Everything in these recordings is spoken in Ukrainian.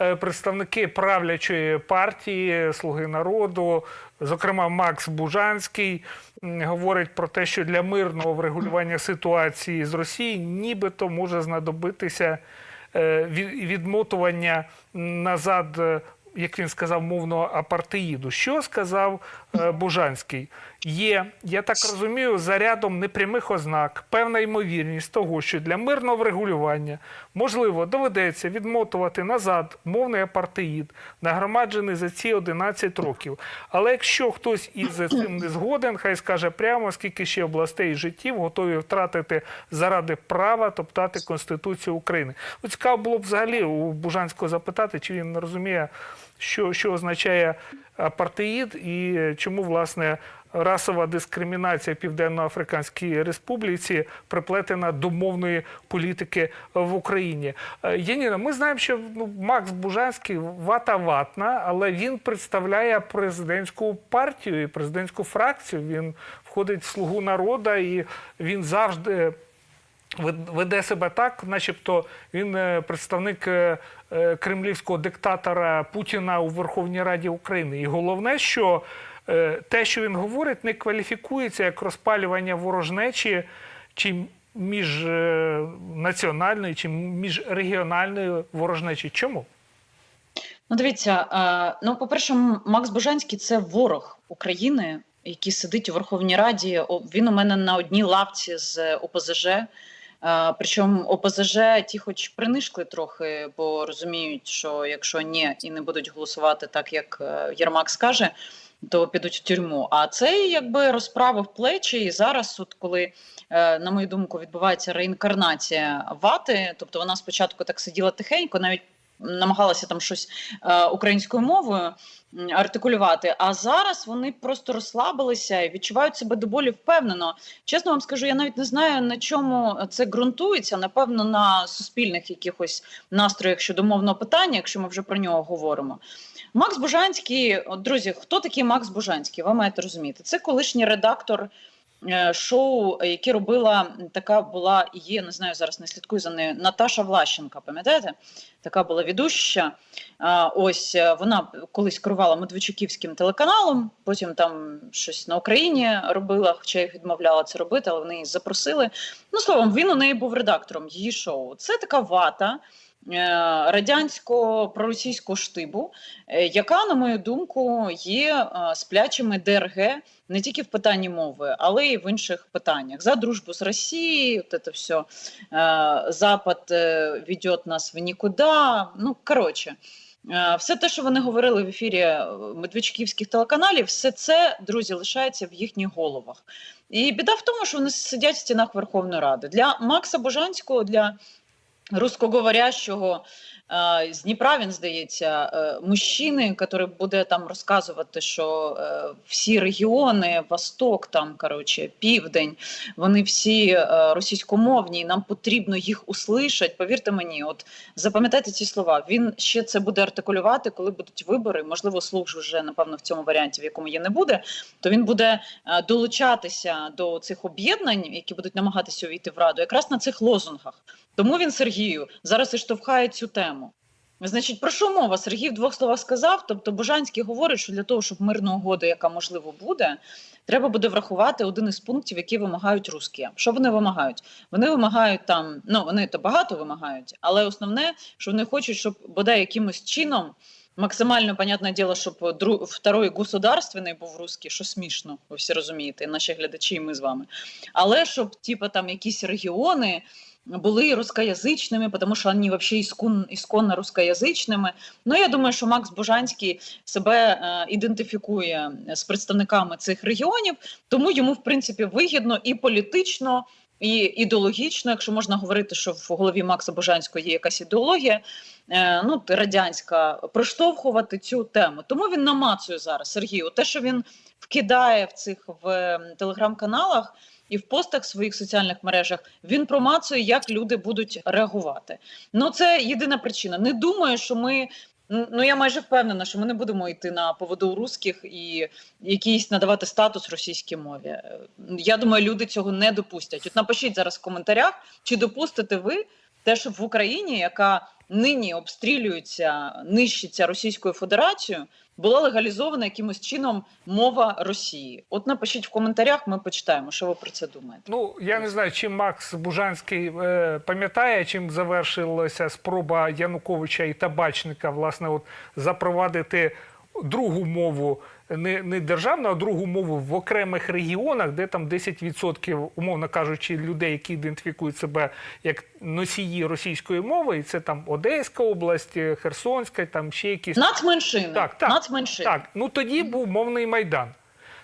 е, представники правлячої партії Слуги народу, зокрема Макс Бужанський, говорить про те, що для мирного врегулювання ситуації з Росії нібито може знадобитися е, відмотування назад. е, Як він сказав, мовного апартеїду. Що сказав Бужанський? Є, я так розумію, за рядом непрямих ознак, певна ймовірність того, що для мирного врегулювання можливо доведеться відмотувати назад мовний апартеїд, нагромаджений за ці 11 років. Але якщо хтось із цим не згоден, хай скаже прямо, скільки ще областей і життів готові втратити заради права топтати Конституцію України. Ну, цікаво було б взагалі у Бужанського запитати, чи він розуміє, що, що означає апартеїд і чому власне расова дискримінація в Південно-Африканській Республіці приплетена до мовної політики в Україні. Е, Яніна, ми знаємо, що ну, Макс Бужанський вата ватна, але він представляє президентську партію і президентську фракцію. Він входить в слугу народу і він завжди веде себе так, начебто він е, представник е, е, кремлівського диктатора Путіна у Верховній Раді України. І головне, що те, що він говорить, не кваліфікується як розпалювання ворожнечі чи міжнаціональної, чи міжрегіональної ворожнечі. Чому? Ну, дивіться, ну, по-перше, Макс Божанський це ворог України, який сидить у Верховній Раді. Він у мене на одній лавці з ОПЗЖ. Причому ОПЗЖ ті, хоч принишкли трохи, бо розуміють, що якщо ні і не будуть голосувати так, як е, Єрмак скаже, то підуть в тюрму. А це якби розправив плечі, і зараз, от коли, е, на мою думку, відбувається реінкарнація вати, тобто вона спочатку так сиділа тихенько, навіть намагалася там щось е, українською мовою артикулювати. А зараз вони просто розслабилися і відчувають себе доволі впевнено. Чесно вам скажу, я навіть не знаю на чому це ґрунтується. Напевно, на суспільних якихось настроях щодо мовного питання, якщо ми вже про нього говоримо. Макс Бужанський, друзі, хто такий Макс Бужанський? Ви маєте розуміти. Це колишній редактор шоу, яке робила така була є, не знаю, зараз не слідкую за нею. Наташа Влащенка, пам'ятаєте? Така була ведуща. Ось е, вона колись керувала Медведчуківським телеканалом, потім там щось на Україні робила, хоча їх відмовляла це робити, але вони її запросили. Ну, словом, він у неї був редактором її шоу. Це така вата. Е, Радянського проросійського штибу, е, яка, на мою думку, є е, сплячими ДРГ не тільки в питанні мови, але й в інших питаннях. За дружбу з Росією, от це все. Запад е, ведет нас в нікуди. Ну, коротше. Все те, що вони говорили в ефірі медведчуківських телеканалів, все це, друзі, лишається в їхніх головах. І біда в тому, що вони сидять в стінах Верховної Ради. Для Макса Божанського, для русскоговорящого е, з Дніпра, він здається, е, мужчини, який буде там розказувати, що е, всі регіони, Восток, там коротше, Південь, вони всі е, російськомовні, і нам потрібно їх услышати. Повірте мені, от запам'ятайте ці слова. Він ще це буде артикулювати, коли будуть вибори. Можливо, слух вже напевно в цьому варіанті, в якому є, не буде. То він буде е, долучатися до цих об'єднань, які будуть намагатися увійти в раду, якраз на цих лозунгах. Тому він Сергію зараз і штовхає цю тему. Значить, про що мова? Сергій в двох словах сказав. Тобто, Божанський говорить, що для того, щоб мирну угоду, яка можливо буде, треба буде врахувати один із пунктів, які вимагають русські. Що вони вимагають? Вони вимагають там, ну вони то багато вимагають, але основне, що вони хочуть, щоб бодай якимось чином. Максимально понятне діло, щоб дру... второй государственний був русський, що смішно, ви всі розумієте, наші глядачі, і ми з вами. Але щоб, типу, там якісь регіони були рускоязичними, тому що вони взагалі іскон, ісконно рускоязичними. Ну, я думаю, що Макс Бужанський себе е, ідентифікує з представниками цих регіонів, тому йому, в принципі, вигідно і політично, і ідеологічно, якщо можна говорити, що в голові Макса Божанського є якась ідеологія, е, ну радянська, проштовхувати цю тему. Тому він намацує зараз Сергію. Те, що він вкидає в цих в телеграм-каналах і в постах своїх соціальних мережах, він промацує, як люди будуть реагувати. Ну це єдина причина. Не думаю, що ми. Ну, я майже впевнена, що ми не будемо йти на поводу русських і якийсь надавати статус російській мові. Я думаю, люди цього не допустять. От напишіть зараз в коментарях, чи допустите ви те, щоб в Україні, яка нині обстрілюються, нищиться Російською Федерацією, була легалізована якимось чином мова Росії. От напишіть в коментарях, ми почитаємо, що ви про це думаєте. Ну я не знаю, чим Макс Бужанський е, пам'ятає, чим завершилася спроба Януковича і Табачника власне от запровадити другу мову. Не, не державну, а другу мову в окремих регіонах, де там 10%, умовно кажучи, людей, які ідентифікують себе як носії російської мови, і це там Одеська область, Херсонська, там ще якісь Нацменшини. Так, так. Нацменшини. Так, ну тоді був мовний майдан.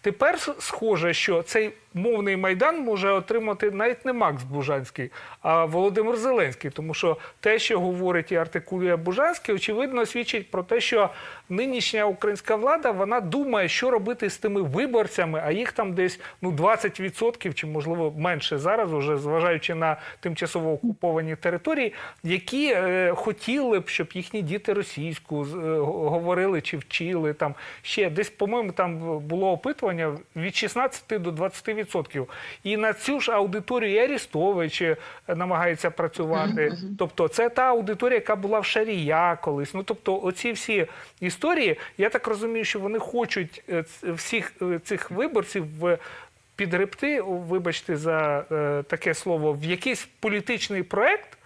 Тепер схоже, що цей мовний майдан може отримати навіть не Макс Бужанський, а Володимир Зеленський. Тому що те, що говорить і артикулює Бужанський, очевидно, свідчить про те, що нинішня українська влада вона думає, що робити з тими виборцями, а їх там десь ну 20% чи можливо менше зараз, уже зважаючи на тимчасово окуповані території, які е, хотіли б, щоб їхні діти російську е, говорили чи вчили там ще десь, по-моєму, там було опитування від 16 до 20%. І на цю ж аудиторію і Арістович е, намагається працювати. Тобто, це та аудиторія, яка була в Шарія колись. Ну тобто, оці всі історії, я так розумію, що вони хочуть е, всіх е, цих виборців в підгребти, вибачте за е, таке слово, в якийсь політичний проект,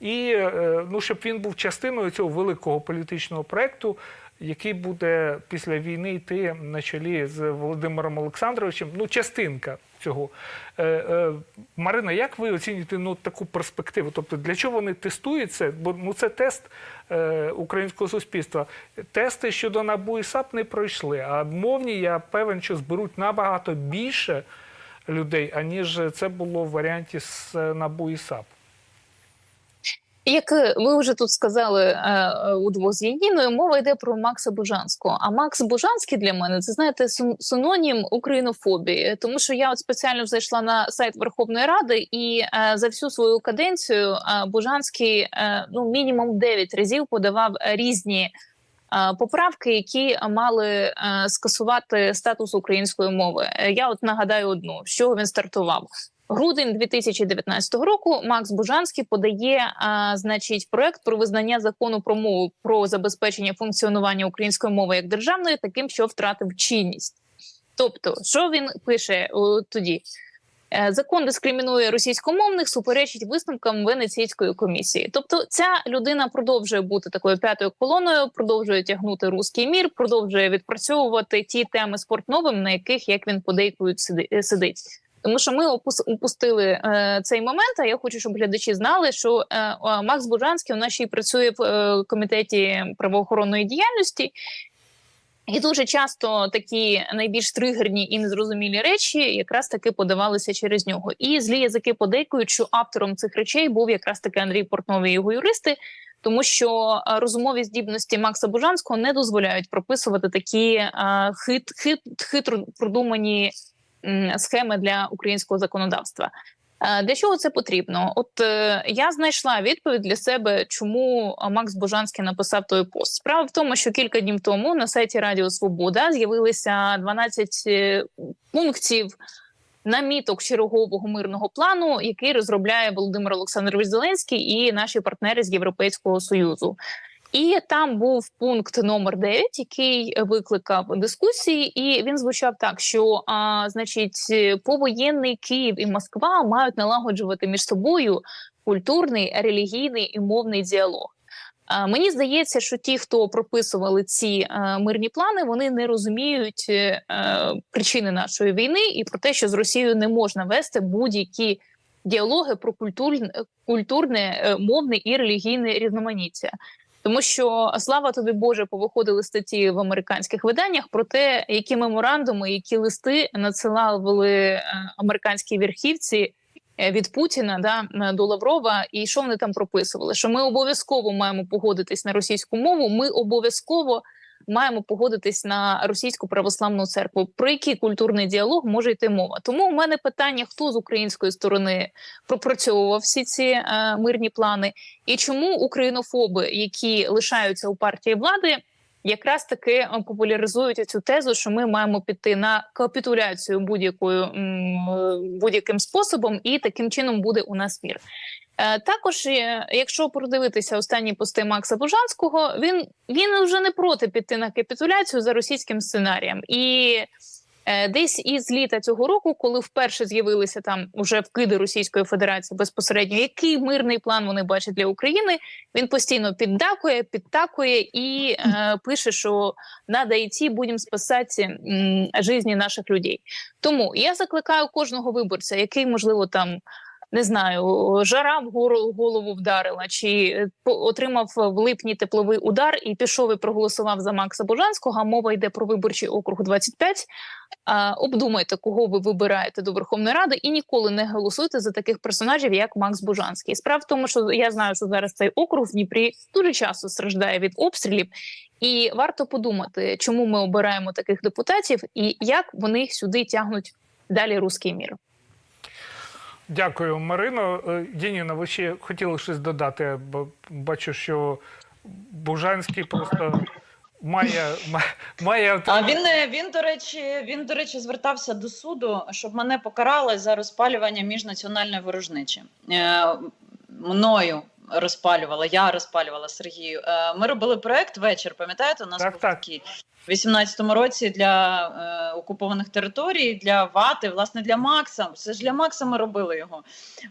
і е, ну, щоб він був частиною цього великого політичного проекту, який буде після війни йти на чолі з Володимиром Олександровичем. Ну, частинка цього. Е, е, Марина, як ви оцінюєте ну, таку перспективу? Тобто, для чого вони тестують це? Бо ну, це тест е, українського суспільства. Тести щодо НАБУ і САП не пройшли, а мовні, я певен, що зберуть набагато більше людей, аніж це було в варіанті з е, НАБУ і САП. Як е, ви вже тут сказали е, е, удвох з Яніною, мова йде про Макса Бужанського. А Макс Бужанський для мене це знаєте синонім українофобії, тому що я от спеціально зайшла на сайт Верховної Ради, і за всю свою каденцію Бужанський ну мінімум 9 разів подавав різні. Поправки, які мали скасувати статус української мови, я от нагадаю одну, з чого він стартував грудень 2019 року Макс Бужанський подає, а, значить, проект про визнання закону про мову про забезпечення функціонування української мови як державної, таким, що втратив чинність. Тобто, що він пише о, тоді? Е, Закон дискримінує російськомовних, суперечить висновкам Венеційської комісії. Тобто, ця людина продовжує бути такою п'ятою колоною, продовжує тягнути руський мір, продовжує відпрацьовувати ті теми спортновим, на яких як він подейкують сиди- е, сидить. Тому що ми опус- упустили е, цей момент. А я хочу, щоб глядачі знали, що е, Макс Буджанський у нас ще й працює в е, комітеті правоохоронної діяльності. І дуже часто такі найбільш тригерні і незрозумілі речі якраз таки подавалися через нього. І злі язики подейкують, що автором цих речей був якраз таки Андрій Портновий і його юристи, тому що е, розумові здібності Макса Бужанського не дозволяють прописувати такі е, хит, хит, хитро продумані схеми для українського законодавства. Е, Для чого це потрібно? От е, я знайшла відповідь для себе, чому е, Макс Божанський написав той пост. Справа в тому, що кілька днів тому на сайті Радіо Свобода з'явилися 12 е, пунктів наміток чергового мирного плану, який розробляє Володимир Олександрович Зеленський і наші партнери з Європейського союзу. І там був пункт номер 9, який викликав дискусії, і він звучав так: що а, значить, повоєнний Київ і Москва мають налагоджувати між собою культурний, релігійний і мовний діалог. Мені здається, що ті, хто прописували ці е, мирні плани, вони не розуміють е, е, причини нашої війни і про те, що з Росією не можна вести будь-які діалоги про культурне, культурне, мовне і релігійне різноманіття. Тому що слава тобі Боже, повиходили статті в американських виданнях про те, які меморандуми, які листи надсилали е, американські верхівці е, від Путіна да до Лаврова, і що вони там прописували? Що ми обов'язково маємо погодитись на російську мову. Ми обов'язково маємо погодитись на російську православну церкву. Про який культурний діалог може йти мова? Тому у мене питання: хто з української сторони пропрацьовував всі ці е, мирні плани, і чому українофоби, які лишаються у партії влади, якраз таки е, популяризують цю тезу, що ми маємо піти на капітуляцію будь-якою е, будь-яким способом, і таким чином буде у нас мір. Е, Також, е, якщо продивитися останні пости Макса Бужанського, він, він вже не проти піти на капітуляцію за російським сценарієм. І е, десь із літа цього року, коли вперше з'явилися там уже вкиди Російської Федерації безпосередньо, який мирний план вони бачать для України, він постійно піддакує, підтакує і е, пише, що надо йти, будемо спасати м, житті наших людей. Тому я закликаю кожного виборця, який можливо там не знаю, жара в голову вдарила, чи е, отримав в липні тепловий удар і пішов і проголосував за Макса Божанського. а Мова йде про виборчий округ 25. А, обдумайте, кого ви вибираєте до Верховної Ради, і ніколи не голосуйте за таких персонажів, як Макс Бужанський. Справа в тому, що я знаю, що зараз цей округ в Дніпрі дуже часто страждає від обстрілів, і варто подумати, чому ми обираємо таких депутатів і як вони сюди тягнуть далі руський мір. Дякую, Марино. Е, Дініна, ви ще хотіли щось додати, бо бачу, що Бужанський просто має, має А він е, він до речі, він до речі звертався до суду, щоб мене покарали за розпалювання міжнаціональної ворожнечі. Е, мною розпалювала, я розпалювала Сергію. Е, ми робили проект вечір. Пам'ятаєте, у нас Так, був так. такий в 18-му році для е, окупованих територій, для вати, власне, для Макса. Це ж для Макса ми робили його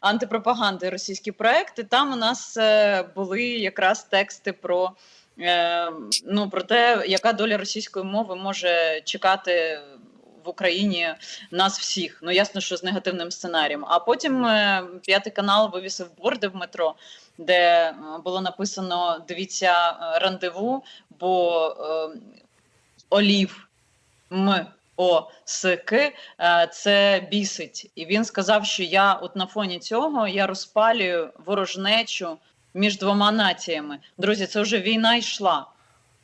антипропаганди, російські проекти. Там у нас е, були якраз тексти про. Е, ну, про те, яка доля російської мови може чекати в Україні нас всіх. Ну, ясно, що з негативним сценарієм. А потім е, п'ятий канал вивісив борди в метро, де е, було написано: дивіться е, рандеву, бо олів м. О, сики, це бісить. І він сказав, що я от на фоні цього я розпалюю ворожнечу між двома націями. Друзі, це вже війна йшла.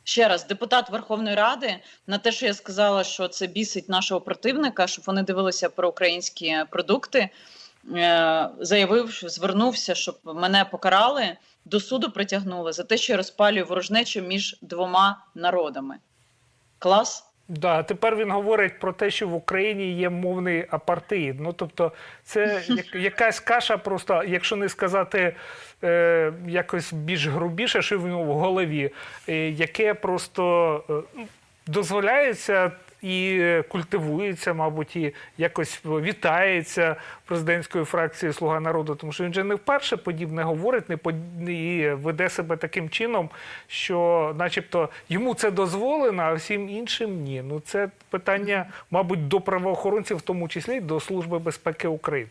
Ще раз, депутат Верховної Ради на те, що я сказала, що це бісить нашого противника, щоб вони дивилися про українські продукти, е, заявив, звернувся, щоб мене покарали, до суду притягнули за те, що я розпалюю ворожнечу між двома народами. Клас? Да, тепер він говорить про те, що в Україні є мовний апартеїд. Ну тобто, це якась каша, просто, якщо не сказати е, якось більш грубіше, що в нього в голові, е, яке просто е, дозволяється і е, культивується, мабуть, і якось вітається президентською фракцією Слуга народу, тому що він же не вперше подібне говорить, не под- і веде себе таким чином, що, начебто, йому це дозволено, а всім іншим ні. Ну це питання, мабуть, до правоохоронців, в тому числі й до Служби безпеки України.